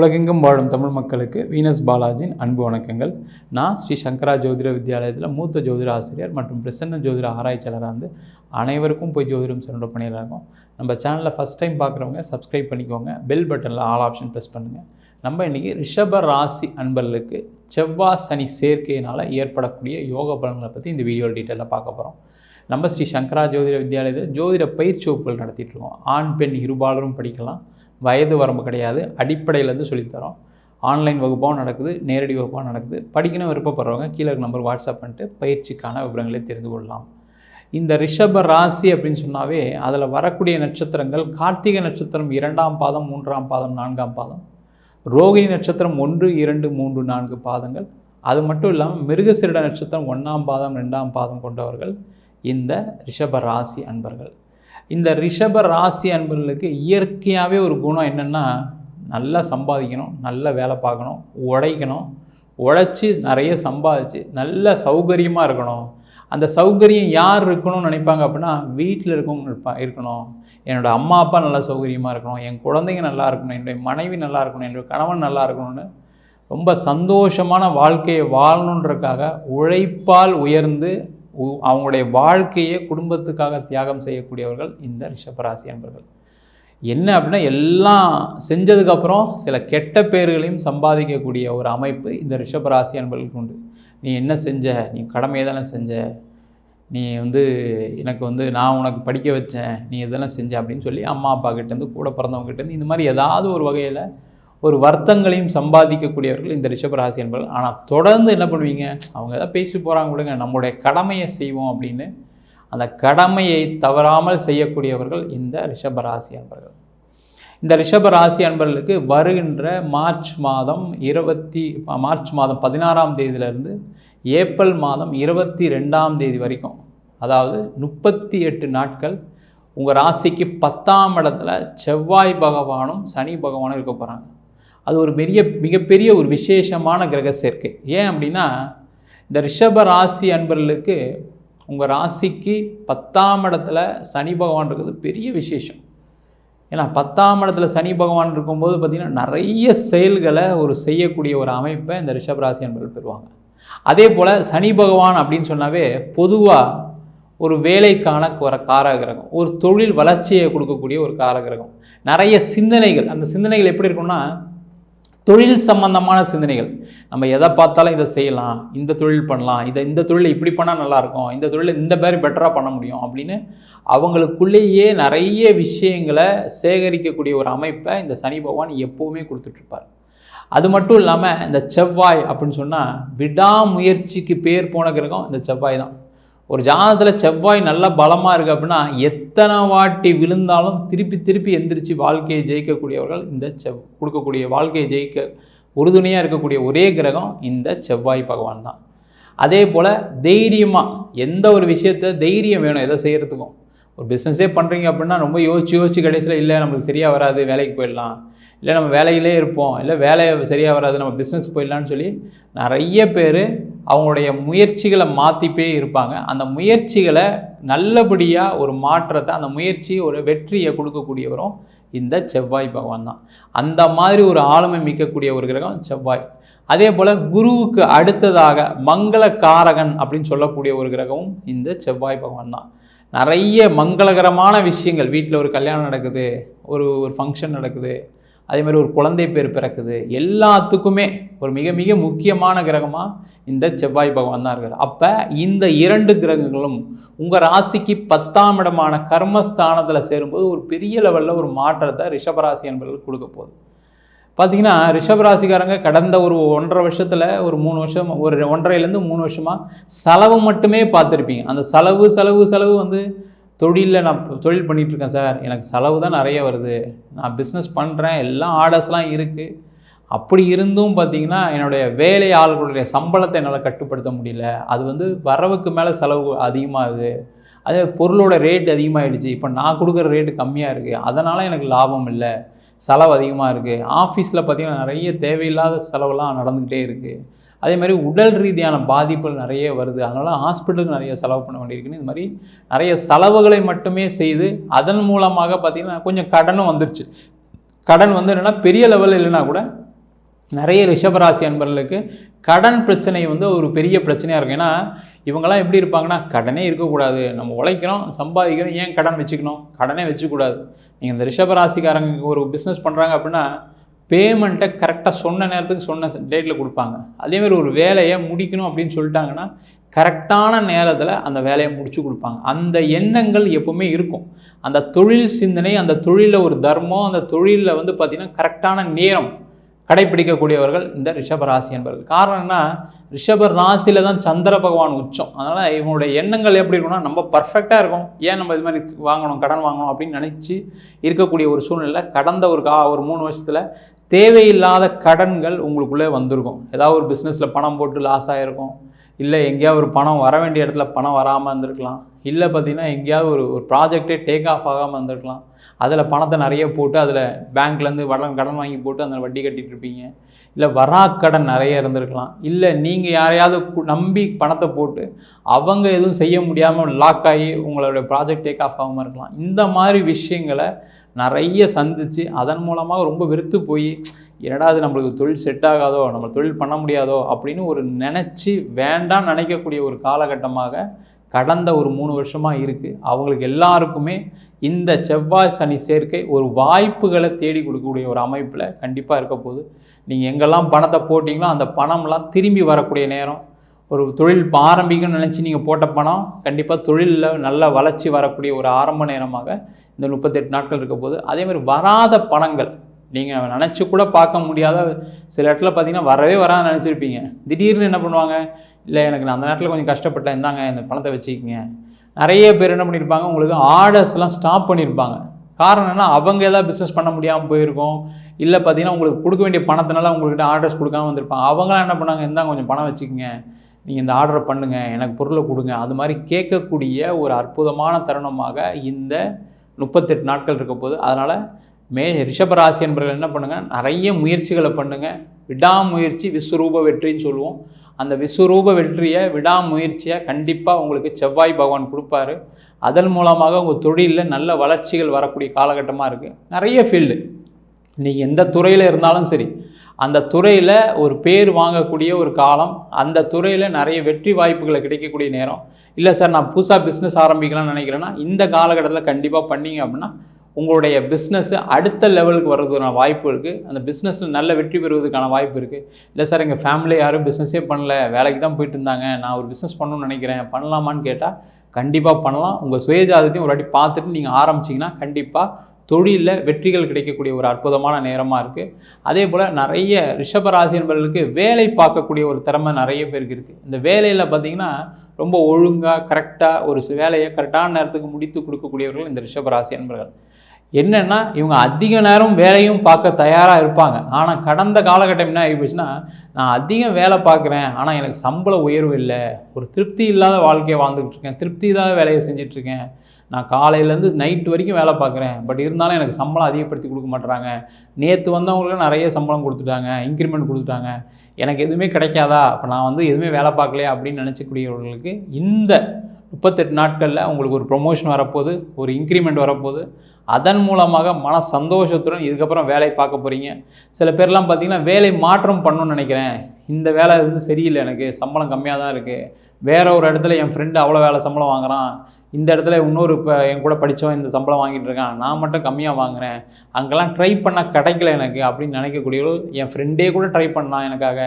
உலகெங்கும் வாழும் தமிழ் மக்களுக்கு வீனஸ் பாலாஜியின் அன்பு வணக்கங்கள். நான் ஸ்ரீ சங்கரா ஜோதிட வித்யாலயத்தில் மூத்த ஜோதிட ஆசிரியர் மற்றும் பிரசன்ன ஜோதிட ஆராய்ச்சியாளராக வந்து அனைவருக்கும் போய் ஜோதிடம் சென்ற பண்ணியில் நம்ம சேனலில் ஃபஸ்ட் டைம் பார்க்குறவங்க சப்ஸ்கிரைப் பண்ணிக்கோங்க. பெல் பட்டனில் ஆல் ஆப்ஷன் ப்ரெஸ் பண்ணுங்கள் நம்ம இன்றைக்கி ரிஷப ராசி அன்பர்களுக்கு செவ்வாய் சனி சேர்க்கையினால் ஏற்படக்கூடிய யோக பலன்களை பற்றி இந்த வீடியோ டீட்டெயிலாக பார்க்க போகிறோம் நம்ம ஸ்ரீ சங்கரா ஜோதிட வித்யாலயத்தில் ஜோதிட பயிற்சி வகுப்புகள் நடத்திட்டுருக்கோம் ஆண் பெண் இருபாலரும் படிக்கலாம். வயது வரம்பு கிடையாது. அடிப்படையிலேருந்து சொல்லித்தரோம். ஆன்லைன் வகுப்பாகவும் நடக்குது நேரடி வகுப்பாகவும் நடக்குது. படிக்கணும் விருப்பப்படுறவங்க கீழே இருக்க நம்பர் வாட்ஸ்அப் பண்ணிட்டு பயிற்சிக்கான விவரங்களை தெரிந்து கொள்ளலாம். இந்த ரிஷப ராசி அப்படின்னு சொன்னாவே அதில் வரக்கூடிய நட்சத்திரங்கள் கார்த்திகை நட்சத்திரம் இரண்டாம் பாதம் மூன்றாம் பாதம் நான்காம் பாதம். ரோகிணி நட்சத்திரம் ஒன்று இரண்டு மூன்று நான்கு பாதங்கள். அது மட்டும் இல்லாமல் மிருகசிருட நட்சத்திரம் ஒன்றாம் பாதம் ரெண்டாம் பாதம் கொண்டவர்கள். இந்த ரிஷப ராசி அன்பர்கள். இந்த ரிஷப ராசி அன்பர்களுக்கு இயற்கையாகவே ஒரு குணம் என்னென்னா நல்லா சம்பாதிக்கணும் நல்ல வேலை பார்க்கணும் உழைக்கணும். உழைச்சி நிறைய சம்பாதிச்சு நல்ல சௌகரியமாக இருக்கணும். அந்த சௌகரியம் யார் இருக்கணும்னு நினைப்பாங்க அப்படின்னா வீட்டில் இருக்கவங்க இருப்பா இருக்கணும். என்னோடய அம்மா அப்பா நல்லா சௌகரியமாக இருக்கணும். என் குழந்தைங்க நல்லா இருக்கணும். என்னுடைய மனைவி நல்லா இருக்கணும். என்னுடைய கணவன் நல்லா இருக்கணும்னு ரொம்ப சந்தோஷமான வாழ்க்கையை வாழணுன்றக்காக உழைப்பால் உயர்ந்து அவங்களுடைய வாழ்க்கையை குடும்பத்துக்காக தியாகம் செய்யக்கூடியவர்கள் இந்த ரிஷபராசி அன்பர்கள். என்ன அப்படின்னா எல்லாம் செஞ்சதுக்கப்புறம் சில கெட்ட பேர்களையும் சம்பாதிக்கக்கூடிய ஒரு அமைப்பு இந்த ரிஷபராசி அன்பர்களுக்கு உண்டு. நீ என்ன செஞ்ச? நீ கடமையை தானே செஞ்ச? நீ வந்து எனக்கு வந்து நான் உனக்கு படிக்க வச்சேன். நீ இதெல்லாம் செஞ்ச அப்படின்னு சொல்லி அம்மா அப்பா கிட்டேருந்து கூட பிறந்தவங்க கிட்டேருந்து இந்த மாதிரி ஏதாவது ஒரு வகையில் ஒரு வருத்தங்களையும் சம்பாதிக்கக்கூடியவர்கள் இந்த ரிஷபராசி என்பவர்கள். ஆனால் தொடர்ந்து என்ன பண்ணுவீங்க? அவங்க ஏதாவது பேசி போகிறாங்க விடுங்க. நம்முடைய கடமையை செய்வோம் அப்படின்னு அந்த கடமையை தவறாமல் செய்யக்கூடியவர்கள் இந்த ரிஷபராசி அன்பர்கள் இந்த ரிஷபராசி அன்பர்களுக்கு வருகின்ற மார்ச் மாதம் இருபத்தி மார்ச் மாதம் பதினாறாம் தேதியிலிருந்து ஏப்ரல் மாதம் இருபத்தி ரெண்டாம் தேதி வரைக்கும் அதாவது முப்பத்தி எட்டு நாட்கள் உங்கள் ராசிக்கு பத்தாம் இடத்துல செவ்வாய் பகவானும் சனி பகவானும் இருக்க போகிறாங்க அது ஒரு பெரிய மிகப்பெரிய ஒரு விசேஷமான கிரக சேர்க்கை. ஏன் அப்படின்னா இந்த ரிஷப ராசி அன்பர்களுக்கு உங்கள் ராசிக்கு பத்தாம் இடத்துல சனி பகவான் இருக்கிறது பெரிய விசேஷம். ஏன்னா பத்தாம் இடத்துல சனி பகவான் இருக்கும்போது பார்த்திங்கன்னா நிறைய செயல்களை ஒரு செய்யக்கூடிய ஒரு அமைப்பை இந்த ரிஷபராசி அன்பர்கள் பெறுவாங்க. அதே போல் சனி பகவான் அப்படின்னு சொன்னாவே பொதுவாக ஒரு வேலைக்கான ஒரு காரகிரகம் ஒரு தொழில் வளர்ச்சியை கொடுக்கக்கூடிய ஒரு காரகிரகம். நிறைய சிந்தனைகள் அந்த சிந்தனைகள் எப்படி இருக்கும்னா தொழில் சம்பந்தமான சிந்தனைகள். நம்ம எதை பார்த்தாலும் இதை செய்யலாம் இந்த தொழில் பண்ணலாம் இதை இந்த தொழிலை இப்படி பண்ணால் நல்லாயிருக்கும் இந்த தொழிலை இந்த மாதிரி பெட்டராக பண்ண முடியும் அப்படின்னு அவங்களுக்குள்ளேயே நிறைய விஷயங்களை சேகரிக்கக்கூடிய ஒரு அமைப்பை இந்த சனி பகவான் எப்போவுமே கொடுத்துட்ருப்பார். அது மட்டும் இல்லாமல் இந்த செவ்வாய் அப்படின்னு சொன்னால் விடாமுயற்சிக்கு பேர் போன கிரகம் இந்த செவ்வாய் தான். ஒரு ஜாதகத்தில் செவ்வாய் நல்லா பலமாக இருக்குது அப்படின்னா எத்தனை வாட்டி விழுந்தாலும் திருப்பி திருப்பி எந்திரிச்சு வாழ்க்கையை ஜெயிக்கக்கூடியவர்கள் இந்த செவ் கொடுக்கக்கூடிய வாழ்க்கையை ஜெயிக்க உறுதுணையாக இருக்கக்கூடிய ஒரே கிரகம் இந்த செவ்வாய் பகவான் தான். அதே போல் தைரியமாக எந்த ஒரு விஷயத்த தைரியம் வேணும் எதை செய்கிறதுக்கும் ஒரு பிஸ்னஸே பண்ணுறீங்க அப்படின்னா ரொம்ப யோசிச்சு யோசிச்சு கடைசியில் இல்லை நம்மளுக்கு சரியாக வராது வேலைக்கு போயிடலாம். இல்லை நம்ம வேலையிலே இருப்போம் இல்லை வேலை சரியாக வராது நம்ம பிஸ்னஸ் போயிடலான்னு சொல்லி நிறைய பேர் அவங்களுடைய முயற்சிகளை மாற்றிப்பே இருப்பாங்க. அந்த முயற்சிகளை நல்லபடியாக ஒரு மாற்றத்தை அந்த முயற்சி ஒரு வெற்றியை கொடுக்கக்கூடியவரும் இந்த செவ்வாய் பகவான் தான். அந்த மாதிரி ஒரு ஆளுமை மிக்கக்கூடிய ஒரு கிரகம் செவ்வாய். அதே போல் குருவுக்கு அடுத்ததாக மங்களக்காரகன் அப்படின்னு சொல்லக்கூடிய ஒரு கிரகமும் இந்த செவ்வாய் பகவான் தான். நிறைய மங்களகரமான விஷயங்கள் வீட்டில் ஒரு கல்யாணம் நடக்குது ஒரு ஒரு ஃபங்க்ஷன் நடக்குது அதே மாதிரி ஒரு குழந்தை பேர் பிறக்குது. எல்லாத்துக்குமே ஒரு மிக மிக முக்கியமான கிரகமாக இந்த செவ்வாய் பகவான் தான் இருக்கார். அப்போ இந்த இரண்டு கிரகங்களும் உங்கள் ராசிக்கு பத்தாம் இடமான கர்மஸ்தானத்தில் சேரும்போது ஒரு பெரிய லெவலில் ஒரு மாற்றத்தை ரிஷபராசி என்பவர்கள் கொடுக்க போகுது. பார்த்தீங்கன்னா ரிஷபராசிக்காரங்க கடந்த ஒரு ஒன்றரை வருஷத்தில் ஒரு மூணு வருஷம் ஒரு ஒன்றரைலேருந்து மூணு வருஷமாக செலவு மட்டுமே பார்த்துருப்பீங்க. அந்த செலவு செலவு செலவு வந்து தொழிலில் நான் தொழில் பண்ணிகிட்ருக்கேன் சார். எனக்கு செலவு தான் நிறைய வருது. நான் பிஸ்னஸ் பண்ணுறேன் எல்லாம் ஆர்டர்ஸ்லாம் இருக்குது அப்படி இருந்தும் பார்த்தீங்கன்னா என்னுடைய வேலை ஆள்களுடைய சம்பளத்தை என்னால் கட்டுப்படுத்த முடியல. அது வந்து வரவுக்கு மேலே செலவு அதிகமாகுது. அதே பொருளோட ரேட் அதிகமாகிடுச்சு இப்போ நான் கொடுக்குற ரேட்டு கம்மியாக இருக்குது அதனால் எனக்கு லாபம் இல்லை. செலவு அதிகமாக இருக்குது ஆஃபீஸில் பார்த்திங்கன்னா நிறைய தேவையில்லாத செலவுலாம் நடந்துக்கிட்டே இருக்குது அதே மாதிரி உடல் ரீதியான பாதிப்புகள் நிறைய வருது. அதனால் ஹாஸ்பிட்டலுக்கு நிறைய செலவு பண்ண வேண்டியிருக்குன்னு இது மாதிரி நிறைய செலவுகளை மட்டுமே செய்து அதன் மூலமாக பார்த்திங்கன்னா கொஞ்சம் கடனும் வந்துருச்சு. கடன் வந்து என்னென்னா பெரிய லெவலில் இல்லைனா கூட நிறைய ரிஷபராசி அன்பர்களுக்கு கடன் பிரச்சனை வந்து ஒரு பெரிய பிரச்சனையாக இருக்கும். ஏன்னா இவங்கெல்லாம் எப்படி இருப்பாங்கன்னா கடனே இருக்கக்கூடாது. நம்ம உழைக்கிறோம் சம்பாதிக்கிறோம் ஏன் கடன் வச்சுக்கணும்? கடனே வச்சுக்கூடாது. நீங்கள் இந்த ரிஷபராசிக்காரங்க ஒரு பிஸ்னஸ் பண்ணுறாங்க அப்படின்னா பேமெண்ட்டை கரெக்டாக சொன்ன நேரத்துக்கு சொன்ன டேட்டில் கொடுப்பாங்க. அதேமாதிரி ஒரு வேலையை முடிக்கணும் அப்படின்னு சொல்லிட்டாங்கன்னா கரெக்டான நேரத்தில் அந்த வேலையை முடிச்சு கொடுப்பாங்க. அந்த எண்ணங்கள் எப்போவுமே இருக்கும். அந்த தொழில் சிந்தனை அந்த தொழிலில் ஒரு தர்மம் அந்த தொழிலில் வந்து பார்த்திங்கன்னா கரெக்டான நேரம் கடைப்பிடிக்கக்கூடியவர்கள் இந்த ரிஷப ராசி என்பவர்கள் காரணம் என்ன ரிஷப ராசியில் தான் சந்திர பகவான் உச்சம். அதனால் இவங்களுடைய எண்ணங்கள் எப்படி இருக்கும்னா நம்ம பர்ஃபெக்டாக இருக்கும். ஏன் நம்ம இது மாதிரி வாங்கணும் கடன் வாங்கணும் அப்படின்னு நினச்சி இருக்கக்கூடிய ஒரு சூழ்நிலை கடந்த ஒரு கா ஒரு மூணு வருஷத்தில் தேவையில்லாத கடன்கள் உங்களுக்குள்ளே வந்திருக்கும். ஏதாவது ஒரு பிஸ்னஸில் பணம் போட்டு லாஸ் ஆகிருக்கும் இல்லை எங்கேயாவது ஒரு பணம் வர வேண்டிய இடத்துல பணம் வராமல் இருந்திருக்கலாம். இல்லை பார்த்தீங்கன்னா எங்கேயாவது ஒரு ஒரு ப்ராஜெக்டே டேக் ஆஃப் ஆகாமல் இருந்திருக்கலாம். அதில் பணத்தை நிறைய போட்டு அதில் பேங்க்லேருந்து வடன் கடன் வாங்கி போட்டு அதில் வட்டி கட்டிகிட்டு இருப்பீங்க. இல்லை வரா கடன் நிறைய இருந்திருக்கலாம். இல்லை நீங்கள் யாரையாவது நம்பி பணத்தை போட்டு அவங்க எதுவும் செய்ய முடியாமல் லாக் ஆகி உங்களோட ப்ராஜெக்ட் டேக் ஆஃப் ஆகாமல் இருக்கலாம். இந்த மாதிரி விஷயங்களை நிறைய சந்தித்து அதன் மூலமாக ரொம்ப வெறுத்து போய் என்னடா அது நம்மளுக்கு தொழில் செட் ஆகாதோ நம்ம தொழில் பண்ண முடியாதோ அப்படின்னு ஒரு நினச்சி வேண்டாம் நினைக்கக்கூடிய ஒரு காலகட்டமாக கடந்த ஒரு மூணு வருஷமாக இருக்குது அவங்களுக்கு எல்லாருக்குமே இந்த செவ்வாய் சனி சேர்க்கை ஒரு வாய்ப்புகளை தேடி கொடுக்கக்கூடிய ஒரு அமைப்பில் கண்டிப்பாக இருக்க போகுது. நீங்கள் எங்கெல்லாம் பணத்தை போட்டிங்களோ அந்த பணம்லாம் திரும்பி வரக்கூடிய நேரம். ஒரு தொழில் ஆரம்பிக்கணும்னு நினச்சி நீங்கள் போட்ட பணம் கண்டிப்பாக தொழிலில் நல்ல வளர்ச்சி வரக்கூடிய ஒரு ஆரம்ப நேரமாக இந்த முப்பத்தெட்டு நாட்கள் இருக்க போது அதேமாதிரி வராத பணங்கள் நீங்கள் நினச்சி கூட பார்க்க முடியாத சில இடத்துல பார்த்தீங்கன்னா வரவே வராது நினச்சிருப்பீங்க. திடீர்னு என்ன பண்ணுவாங்க? இல்லை எனக்கு நான் அந்த நேரத்தில் கொஞ்சம் கஷ்டப்பட்டேன். இந்தாங்க இந்த பணத்தை வச்சுக்கிங்க. நிறைய பேர் என்ன பண்ணியிருப்பாங்க உங்களுக்கு ஆர்டர்ஸ்லாம் ஸ்டாப் பண்ணியிருப்பாங்க காரணம் என்ன அவங்க ஏதாவது பிஸ்னஸ் பண்ண முடியாமல் போயிருக்கோம். இல்லை பார்த்தீங்கன்னா உங்களுக்கு கொடுக்க வேண்டிய பணத்தினால உங்கள்கிட்ட ஆர்டர்ஸ் கொடுக்காம வந்திருப்பாங்க. அவங்களாம் என்ன பண்ணாங்க? இருந்தால் கொஞ்சம் பணம் வச்சுக்கோங்க. நீங்கள் இந்த ஆர்டரை பண்ணுங்கள் எனக்கு பொருளை கொடுங்க. அது மாதிரி கேட்கக்கூடிய ஒரு அற்புதமான தருணமாக இந்த முப்பத்தெட்டு நாட்கள் இருக்க போது அதனால் மே ரிஷபராசி என்பவர்கள் என்ன பண்ணுங்கள் நிறைய முயற்சிகளை பண்ணுங்கள் விடாமுயற்சி விஸ்வரூப வெற்றின்னு சொல்லுவோம். அந்த விஸ்வரூப வெற்றியை விடாமுயற்சியை கண்டிப்பாக உங்களுக்கு செவ்வாய் பகவான் கொடுப்பாரு. அதன் மூலமாக உங்கள் தொழிலில் நல்ல வளர்ச்சிகள் வரக்கூடிய காலகட்டமாக இருக்குது நிறைய ஃபீல்டு நீங்கள் எந்த துறையில் இருந்தாலும் சரி அந்த துறையில் ஒரு பேர் வாங்கக்கூடிய ஒரு காலம் அந்த துறையில் நிறைய வெற்றி வாய்ப்புகளை கிடைக்கக்கூடிய நேரம். இல்லை சார் நான் புதுசாக பிஸ்னஸ் ஆரம்பிக்கலாம்னு நினைக்கிறேன்னா இந்த காலகட்டத்தில் கண்டிப்பாக பண்ணிங்க அப்படின்னா உங்களுடைய பிஸ்னஸ் அடுத்த லெவலுக்கு வர்றதுக்கான வாய்ப்பு இருக்குது அந்த பிஸ்னஸில் நல்ல வெற்றி பெறுவதற்கான வாய்ப்பு இருக்குது இல்லை சார் எங்கள் ஃபேமிலி யாரும் பிஸ்னஸே பண்ணல. வேலைக்கு தான் போயிட்டு இருந்தாங்க. நான் ஒரு பிஸ்னஸ் பண்ணணும்னு நினைக்கிறேன். பண்ணலாமான்னு கேட்டால் கண்டிப்பாக பண்ணலாம். உங்கள் சுயஜாதத்தையும் ஒரு வாட்டி பார்த்துட்டு நீங்கள் ஆரம்பிச்சிங்கன்னா கண்டிப்பாக தொழிலில் வெற்றிகள் கிடைக்கக்கூடிய ஒரு அற்புதமான நேரமாக இருக்குது அதே போல் நிறைய ரிஷபராசி என்பவர்களுக்கு வேலை பார்க்கக்கூடிய ஒரு திறமை நிறைய பேருக்கு இருக்குது இந்த வேலையில் பார்த்திங்கன்னா ரொம்ப ஒழுங்காக கரெக்டாக ஒரு வேலையை கரெக்டான நேரத்துக்கு முடித்து கொடுக்கக்கூடியவர்கள் இந்த ரிஷபராசி என்பவர்கள். என்னென்னா இவங்க அதிக நேரம் வேலையும் பார்க்க தயாராக இருப்பாங்க. ஆனால் கடந்த காலகட்டம் என்ன ஆகிப்போச்சுன்னா நான் அதிகம் வேலை பார்க்குறேன் ஆனால் எனக்கு சம்பள உயர்வு இல்லை. ஒரு திருப்தி இல்லாத வாழ்க்கையை வாழ்ந்துக்கிட்டு இருக்கேன். திருப்தி இல்லாத வேலையை செஞ்சிட்ருக்கேன் நான் காலையிலேருந்து நைட் வரைக்கும் வேலை பார்க்குறேன். பட் இருந்தாலும் எனக்கு சம்பளம் அதிகப்படுத்தி கொடுக்க மாட்டுறாங்க நேற்று வந்தவங்களுக்கு நிறைய சம்பளம் கொடுத்துட்டாங்க. இன்க்ரிமெண்ட் கொடுத்துட்டாங்க. எனக்கு எதுவுமே கிடைக்காதா? அப்போ நான் வந்து எதுவுமே வேலை பார்க்கலையா? அப்படின்னு நினச்சக்கூடியவர்களுக்கு இந்த முப்பத்தெட்டு நாட்களில் உங்களுக்கு ஒரு ப்ரொமோஷன் வரப்போகுது. ஒரு இன்க்ரிமெண்ட் வரப்போகுது. அதன் மூலமாக மன சந்தோஷத்துடன் இதுக்கப்புறம் வேலை பார்க்க போகிறீங்க சில பேர்லாம் பார்த்திங்கன்னா வேலை மாற்றம் பண்ணணும்னு நினைக்கிறேன். இந்த வேலை வந்து சரியில்லை எனக்கு. சம்பளம் கம்மியாக தான் இருக்குது வேற ஒரு இடத்துல என் ஃப்ரெண்டு அவ்வளோ வேலை சம்பளம் வாங்குகிறான் இந்த இடத்துல இன்னொரு இப்போ என் கூட படித்தவன் இந்த சம்பளம் வாங்கிட்டு இருக்கான். நான் மட்டும் கம்மியாக வாங்குறேன். அங்கெல்லாம் ட்ரை பண்ணால் கிடைக்கல எனக்கு அப்படின்னு நினைக்கக்கூடியவர்கள் என் ஃப்ரெண்டே கூட ட்ரை பண்ணான் எனக்காக.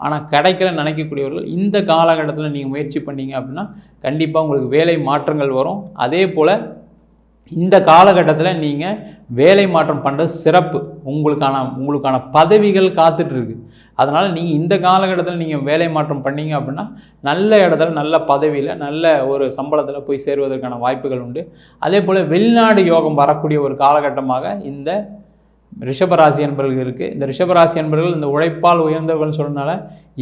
ஆனால் கிடைக்கல நினைக்கக்கூடியவர்கள் இந்த காலகட்டத்தில் நீங்கள் முயற்சி பண்ணீங்க அப்படின்னா கண்டிப்பாக உங்களுக்கு வேலை மாற்றங்கள் வரும். அதே போல் இந்த காலகட்டத்தில் நீங்கள் வேலை மாற்றம் பண்ணுறது சிறப்பு உங்களுக்கான உங்களுக்கான பதவிகள் காத்துட்ருக்கு அதனால் நீங்கள் இந்த காலகட்டத்தில் நீங்கள் வேலை மாற்றம் பண்ணீங்க அப்படின்னா நல்ல இடத்துல நல்ல பதவியில் நல்ல ஒரு சம்பளத்தில் போய் சேருவதற்கான வாய்ப்புகள் உண்டு. அதே போல் வெளிநாடு யோகம் வரக்கூடிய ஒரு காலகட்டமாக இந்த ரிஷபராசி என்பர்கள் இருக்குது இந்த ரிஷபராசி என்பர்கள் இந்த உழைப்பால் உயர்ந்தவர்கள்னு சொன்னனால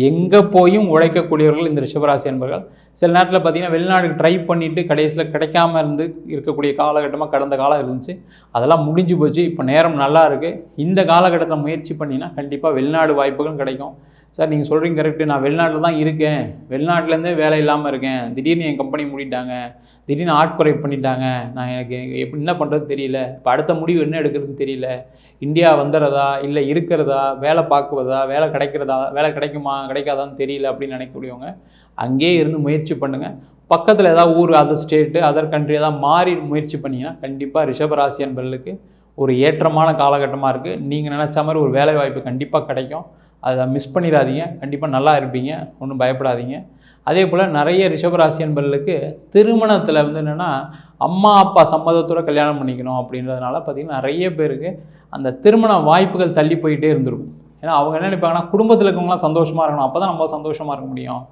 எங்கே போயும் உழைக்கக்கூடியவர்கள் இந்த ரிஷபராசி என்பவர்கள் சில நேரத்தில் பார்த்திங்கன்னா வெளிநாடுக்கு ட்ரை பண்ணிவிட்டு கடைசியில் கிடைக்காம இருந்து இருக்கக்கூடிய காலகட்டமாக கடந்த காலம் இருந்துச்சு. அதெல்லாம் முடிஞ்சு போச்சு. இப்போ நேரம் நல்லா இருக்குது இந்த காலகட்டத்தில் முயற்சி பண்ணிங்கன்னா கண்டிப்பாக வெளிநாடு வாய்ப்புகளும் கிடைக்கும். சார் நீங்கள் சொல்கிறீங்க கரெக்டு நான் வெளிநாட்டில் தான் இருக்கேன். வெளிநாட்டிலேருந்தே வேலை இல்லாமல் இருக்கேன். திடீர்னு என் கம்பெனி மூடிட்டாங்க. திடீர்னு ஆட்குறை பண்ணிட்டாங்க. நான் எனக்கு எப்படி என்ன பண்ணுறது தெரியல. இப்போ அடுத்த முடிவு என்ன எடுக்கிறதுன்னு தெரியல. இந்தியா வந்துடுறதா இல்லை இருக்கிறதா? வேலை பார்க்குவதா? வேலை கிடைக்கிறதா? வேலை கிடைக்குமா? கிடைக்காதான்னு தெரியல அப்படின்னு நினைக்கக்கூடியவங்க அங்கேயே இருந்து முயற்சி பண்ணுங்கள் பக்கத்தில் ஏதாவது ஊர் அதர் ஸ்டேட்டு அதர் கண்ட்ரி ஏதாவது மாறி முயற்சி பண்ணிங்கன்னா கண்டிப்பாக ரிஷபராசி என்பர்களுக்கு ஒரு ஏற்றமான காலகட்டமாக இருக்குது நீங்கள் நினச்ச மாதிரி ஒரு வேலை வாய்ப்பு கண்டிப்பாக கிடைக்கும். அதை மிஸ் பண்ணிடாதீங்க. கண்டிப்பாக நல்லா இருப்பீங்க. ஒன்றும் பயப்படாதீங்க. அதே போல் நிறைய ரிஷபராசி என்பர்களுக்கு திருமணத்தில் வந்து என்னென்னா அம்மா அப்பா சம்மதத்தோடு கல்யாணம் பண்ணிக்கணும் அப்படின்றதுனால பார்த்திங்கன்னா நிறைய பேருக்கு அந்த திருமண வாய்ப்புகள் தள்ளி போயிட்டே இருந்திருக்கும். ஏன்னா அவங்க என்ன நினைப்பாங்கன்னா குடும்பத்தில் இருக்கவங்களாம் சந்தோஷமாக இருக்கணும். அப்போ தான் நம்ம சந்தோஷமாக இருக்க முடியும்.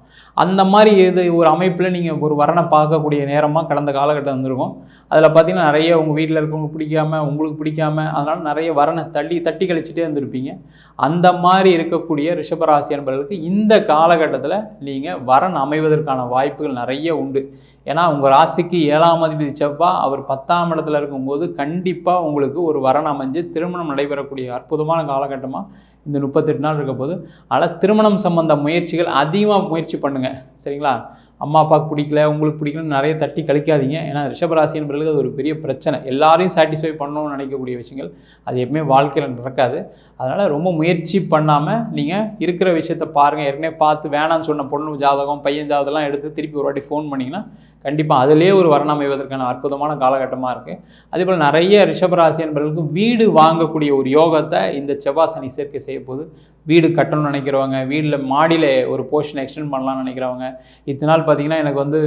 அந்த மாதிரி இது ஒரு அமைப்பில் நீங்கள் ஒரு வரனை பார்க்கக்கூடிய நேரமாக கடந்த காலகட்டம் வந்திருக்கும் அதில் பார்த்தீங்கன்னா நிறைய உங்கள் வீட்டில் இருக்கவங்க பிடிக்காம உங்களுக்கு பிடிக்காம அதனால் நிறைய வரனை தள்ளி தட்டி கழிச்சிட்டே இருந்திருப்பீங்க. அந்த மாதிரி இருக்கக்கூடிய ரிஷபராசி என்பவர்களுக்கு இந்த காலகட்டத்தில் நீங்கள் வரன் அமைவதற்கான வாய்ப்புகள் நிறைய உண்டு. ஏன்னா உங்கள் ராசிக்கு ஏழாம் அதிபதி செவ்வாய் அவர் பத்தாம் இடத்துல இருக்கும்போது கண்டிப்பாக உங்களுக்கு ஒரு வரன் அமைஞ்சு திருமணம் நடைபெறக்கூடிய அற்புதமான காலகட்டமாக இந்த முப்பத்தெட்டு நாள் இருக்க போது ஆனால் திருமணம் சம்மந்த முயற்சிகள் அதிகமாக முயற்சி பண்ணுங்கள் சரிங்களா? அம்மா அப்பாவுக்கு பிடிக்கல உங்களுக்கு பிடிக்கலன்னு நிறைய தட்டி கழிக்காதீங்க. ஏன்னா ரிஷபராசி என்பது அது ஒரு பெரிய பிரச்சனை. எல்லாரையும் சாட்டிஸ்ஃபை பண்ணணும்னு நினைக்கக்கூடிய விஷயங்கள் அது எப்பவுமே வாழ்க்கையில் நடக்காது. அதனால் ரொம்ப முயற்சி பண்ணாமல் நீங்கள் இருக்கிற விஷயத்த பாருங்கள் ஏற்கனவே பார்த்து வேணான்னு சொன்ன பொண்ணு ஜாதகம் பையன் ஜாதகம்லாம் எடுத்து திருப்பி ஒரு வாட்டி ஃபோன் பண்ணிங்கன்னா கண்டிப்பாக அதிலே ஒரு வரணம் அமைவதற்கான அற்புதமான காலகட்டமாக இருக்குது அதே போல் நிறைய ரிஷபராசி என்பவர்களுக்கு வீடு வாங்கக்கூடிய ஒரு யோகத்தை இந்த செவ்வாய் சனி சேர்க்கை செய்ய போது வீடு கட்டணும்னு நினைக்கிறவங்க வீட்டில் மாடியில் ஒரு போர்ஷன் எக்ஸ்டெண்ட் பண்ணலாம்னு நினைக்கிறவங்க இத்தனால் நாள் பார்த்தீங்கன்னா எனக்கு வந்து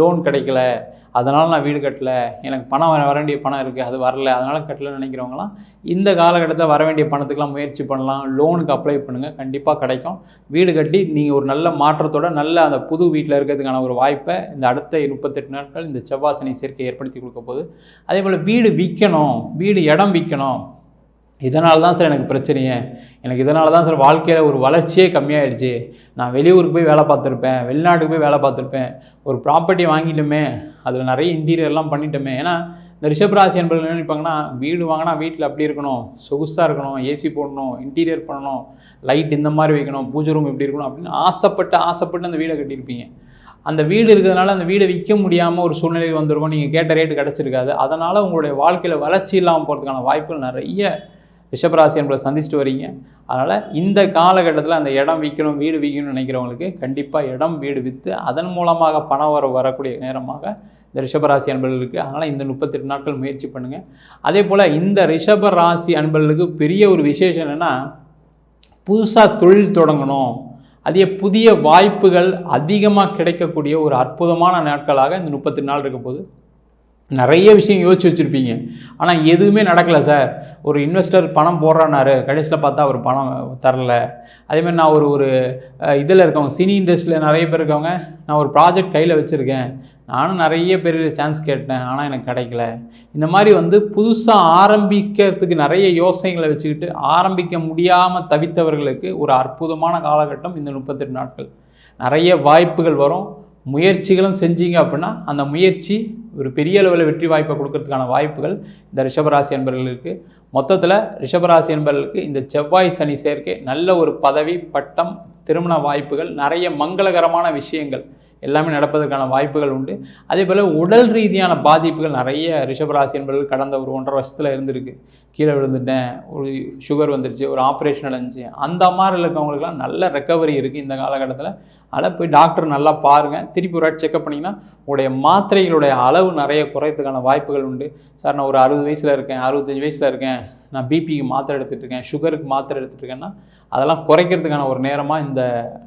லோன் கிடைக்கல. அதனால் நான் வீடு கட்டலை. எனக்கு பணம் வர வர வேண்டிய பணம் இருக்குது அது வரல. அதனால் கட்டலன்னு நினைக்கிறவங்களாம் இந்த காலகட்டத்தில் வர வேண்டிய பணத்துக்கெலாம் முயற்சி பண்ணலாம். லோனுக்கு அப்ளை பண்ணுங்கள் கண்டிப்பாக கிடைக்கும். வீடு கட்டி நீங்கள் ஒரு நல்ல மாற்றத்தோட நல்ல அந்த புது வீட்டில் இருக்கிறதுக்கான ஒரு வாய்ப்பை இந்த அடுத்த முப்பத்தெட்டு நாட்கள் இந்த செவ்வாசனை சேர்க்கை ஏற்படுத்தி கொடுக்க போகுது. அதே போல் வீடு விற்கணும் வீடு இடம் விற்கணும் இதனால தான் சார் எனக்கு பிரச்சனையே. எனக்கு இதனால தான் சார் வாழ்க்கையில் ஒரு வளர்ச்சியே கம்மியாயிடுச்சு. நான் வெளியூருக்கு போய் வேலை பார்த்துருப்பேன் வெளிநாட்டுக்கு போய் வேலை பார்த்துருப்பேன். ஒரு ப்ராப்பர்ட்டி வாங்கிட்டோமே அதில் நிறைய இன்டீரியர்லாம் பண்ணிட்டோமே. ஏன்னா இந்த ரிஷப்ராசி என்பது என்ன நினைப்பாங்கன்னா வீடு வாங்கினா வீட்டில் அப்படி இருக்கணும் சொகுசாக இருக்கணும் ஏசி போடணும் இன்டீரியர் பண்ணணும் லைட் இந்த மாதிரி வைக்கணும் பூஜை ரூம் இப்படி இருக்கணும் அப்படின்னு ஆசைப்பட்டு ஆசைப்பட்டு அந்த வீடை கட்டியிருப்பீங்க. அந்த வீடு இருக்கிறதுனால அந்த வீடை விற்க முடியாமல் ஒரு சூழ்நிலை வந்திருக்கும். நீங்கள் கேட்ட ரேட்டு கிடச்சிருக்காது. அதனால் உங்களுடைய வாழ்க்கையில் வளர்ச்சி இல்லாமல் போகிறதுக்கான வாய்ப்புகள் நிறைய ரிஷபராசி என்பதை சந்திச்சுட்டு வரீங்க. அதனால் இந்த காலகட்டத்தில் அந்த இடம் விற்கணும் வீடு விற்கணும்னு நினைக்கிறவங்களுக்கு கண்டிப்பாக இடம் வீடு விற்று அதன் மூலமாக பணம் வர வரக்கூடிய நேரமாக இந்த ரிஷபராசி அன்பர்களுக்கு அதனால் இந்த முப்பத்தெட்டு நாட்கள் முயற்சி பண்ணுங்கள் அதே போல் இந்த ரிஷப ராசி அன்பர்களுக்கு பெரிய ஒரு விசேஷம் என்னென்னா புதுசாக தொழில் தொடங்கணும். அதே புதிய வாய்ப்புகள் அதிகமாக கிடைக்கக்கூடிய ஒரு அற்புதமான நாட்களாக இந்த முப்பத்தெட்டு நாள் இருக்க போது நிறைய விஷயம் யோசிச்சு வச்சுருப்பீங்க. ஆனால் எதுவுமே நடக்கலை சார். ஒரு இன்வெஸ்டர் பணம் போடுறானாரு. கடைசியில் பார்த்தா அவர் பணம் தரல. அதேமாதிரி நான் ஒரு ஒரு இதில் இருக்கவங்க சினி இண்டஸ்ட்ரியில் நிறைய பேர் இருக்கவங்க நான் ஒரு ப்ராஜெக்ட் கையில் வச்சுருக்கேன். நானும் நிறைய பேர் சான்ஸ் கேட்டேன். ஆனால் எனக்கு கிடைக்கல. இந்த மாதிரி வந்து புதுசாக ஆரம்பிக்கிறதுக்கு நிறைய யோசனைகளை வச்சுக்கிட்டு ஆரம்பிக்க முடியாமல் தவித்தவர்களுக்கு ஒரு அற்புதமான காலகட்டம் இந்த முப்பத்தெட்டு நாட்கள். நிறைய வாய்ப்புகள் வரும். முயற்சிகளும் செஞ்சீங்க அப்படின்னா அந்த முயற்சி ஒரு பெரிய அளவில் வெற்றி வாய்ப்பை கொடுக்கறதுக்கான வாய்ப்புகள் இந்த ரிஷபராசி என்பர்களுக்கு. மொத்தத்தில் ரிஷபராசி என்பர்களுக்கு இந்த செவ்வாய் சனி சேர்க்கை நல்ல ஒரு பதவி பட்டம் திருமண வாய்ப்புகள் நிறைய மங்களகரமான விஷயங்கள். எல்லாமே நடப்பதற்கான வாய்ப்புகள் உண்டு. அதே போல் உடல் ரீதியான பாதிப்புகள் நிறைய ரிஷபராசி என்பவர்கள் கடந்த ஒரு ஒன்றரை வருஷத்தில் இருந்திருக்கு. கீழே விழுந்துட்டேன் ஒரு சுகர் வந்துருச்சு ஒரு ஆப்ரேஷன் நடந்துச்சு. அந்த மாதிரி இருக்கவங்களுக்குலாம் நல்ல ரெக்கவரி இருக்குது இந்த காலகட்டத்தில். அதில் போய் டாக்டர் நல்லா பாருங்கள் திருப்பி ஒரு வாட்டி செக்அப் பண்ணிங்கன்னா உங்களுடைய மாத்திரைகளுடைய அளவு நிறைய குறையத்துக்கான வாய்ப்புகள் உண்டு. சார் நான் ஒரு அறுபது வயசில் இருக்கேன் அறுபத்தஞ்சி வயசில் இருக்கேன். நான் பிபிக்கு மாத்திரை எடுத்துகிட்டு இருக்கேன் சுகருக்கு மாத்திரை எடுத்துகிட்டு இருக்கேன்னா அதெல்லாம் குறைக்கிறதுக்கான ஒரு நேரமாக இந்த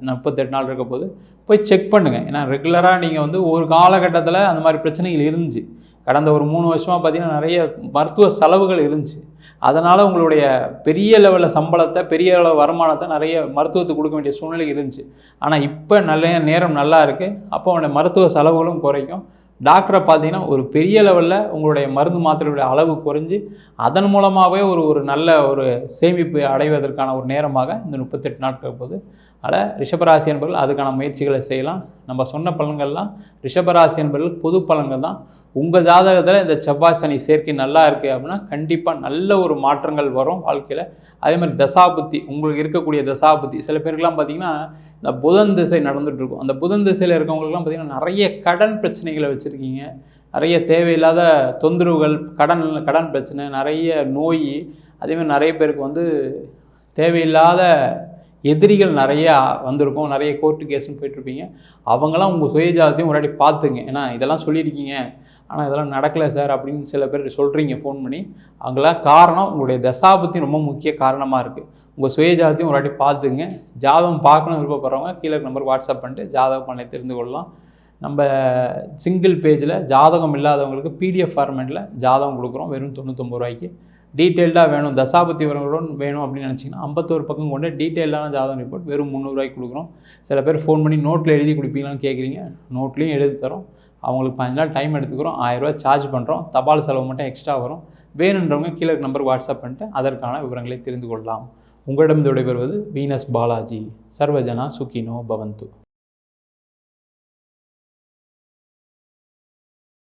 முப்பத்தெட்டு நாள் இருக்க போது போய் செக் பண்ணுங்கள் ஏன்னா ரெகுலராக நீங்கள் வந்து ஒரு காலகட்டத்தில் அந்த மாதிரி பிரச்சனைகள் இருந்துச்சு. கடந்த ஒரு மூணு வருஷமாக பார்த்தீங்கன்னா நிறைய மருத்துவ செலவுகள் இருந்துச்சு. அதனால் உங்களுடைய பெரிய லெவலில் சம்பளத்தை பெரிய அளவு வருமானத்தை நிறைய மருத்துவத்துக்கு கொடுக்க வேண்டிய சூழ்நிலை இருந்துச்சு. ஆனால் இப்போ நல்ல நேரம் நல்லா இருக்குது அப்போ உங்களுடைய மருத்துவ செலவுகளும் குறைக்கும் டாக்டரை பார்த்தீங்கன்னா ஒரு பெரிய லெவலில் உங்களுடைய மருந்து மாத்திரையுடைய அளவு குறைஞ்சி அதன் மூலமாகவே ஒரு ஒரு நல்ல ஒரு சேமிப்பு அடைவதற்கான ஒரு நேரமாக இந்த முப்பத்தெட்டு நாட்கள் போது ஆனால் ரிஷபராசி என்பர்கள் அதுக்கான முயற்சிகளை செய்யலாம். நம்ம சொன்ன பலன்கள்லாம் ரிஷபராசி என்பர்களுக்கு பொது பலன்கள் தான். உங்கள் ஜாதகத்தில் இந்த செவ்வாய் சனி சேர்க்கை நல்லா இருக்குது அப்படின்னா கண்டிப்பாக நல்ல ஒரு மாற்றங்கள் வரும் வாழ்க்கையில். அதே மாதிரி தசாபுத்தி உங்களுக்கு இருக்கக்கூடிய தசாபுத்தி. சில பேருக்குலாம் பார்த்திங்கன்னா இந்த புதன் திசை நடந்துகிட்ருக்கும் அந்த புதன் திசையில் இருக்கவங்களுக்குலாம் பார்த்தீங்கன்னா நிறைய கடன் பிரச்சனைகளை வச்சுருக்கீங்க. நிறைய தேவையில்லாத தொந்தரவுகள் கடன் கடன் பிரச்சனை நிறைய நோய். அதேமாதிரி நிறைய பேருக்கு வந்து தேவையில்லாத எதிரிகள் நிறையா வந்திருக்கும் நிறைய கோர்ட்டு கேஸ்னு போயிட்டுருப்பீங்க. அவங்களாம் உங்கள் சுயஜாதத்தையும் ஒரு வாட்டி பார்த்துங்க. ஏன்னா இதெல்லாம் சொல்லியிருக்கீங்க. ஆனால் இதெல்லாம் நடக்கலை சார் அப்படின்னு சில பேர் சொல்கிறீங்க ஃபோன் பண்ணி. அவங்களாம் காரணம் உங்களுடைய தசாபத்தி ரொம்ப முக்கிய காரணமாக இருக்குது உங்கள் சுயஜாதத்தையும் ஒரு வாட்டி பார்த்துங்க. ஜாதகம் பார்க்கணும் விருப்பப்படுறவங்க கீழே நம்பர் வாட்ஸ்அப் பண்ணிட்டு ஜாதக பண்ணி தெரிந்து கொள்ளலாம். நம்ம சிங்கிள் பேஜில் ஜாதகம் இல்லாதவங்களுக்கு பிடிஎஃப் ஃபார்மேட்டில் ஜாதகம் கொடுக்குறோம். வெறும் தொண்ணூத்தொம்பது ரூபாய்க்கு. டீட்டெயில்டாக வேணும் தசாபத்தி விவரங்களுடன் வேணும் அப்படின்னு நினச்சிங்கன்னா ஐம்பத்தோரு பக்கம் கொண்டு டீட்டெயிலான ஜாதகம் ரிப்போர்ட் வெறும் முந்நூறுரூவாய்க்கு கொடுக்குறோம். சில பேர் ஃபோன் பண்ணி நோட்டில் எழுதி கொடுப்பீங்களான்னு கேட்குறீங்க நோட்லேயும் எழுதி தரோம். அவங்களுக்கு பதினஞ்சு நாள் டைம் எடுத்துக்கிறோம். ஆயிரரூவா சார்ஜ் பண்ணுறோம் தபால் செலவு மட்டும் எக்ஸ்ட்ரா வரும். வேணுன்றவங்க கீழே நம்பர் வாட்ஸ்அப் பண்ணிட்டு அதற்கான விவரங்களை தெரிந்து கொள்ளலாம். உங்களிடம் விடைபெறுவது வீனஸ் பாலாஜி. சர்வஜனா சுகினோ பவந்து.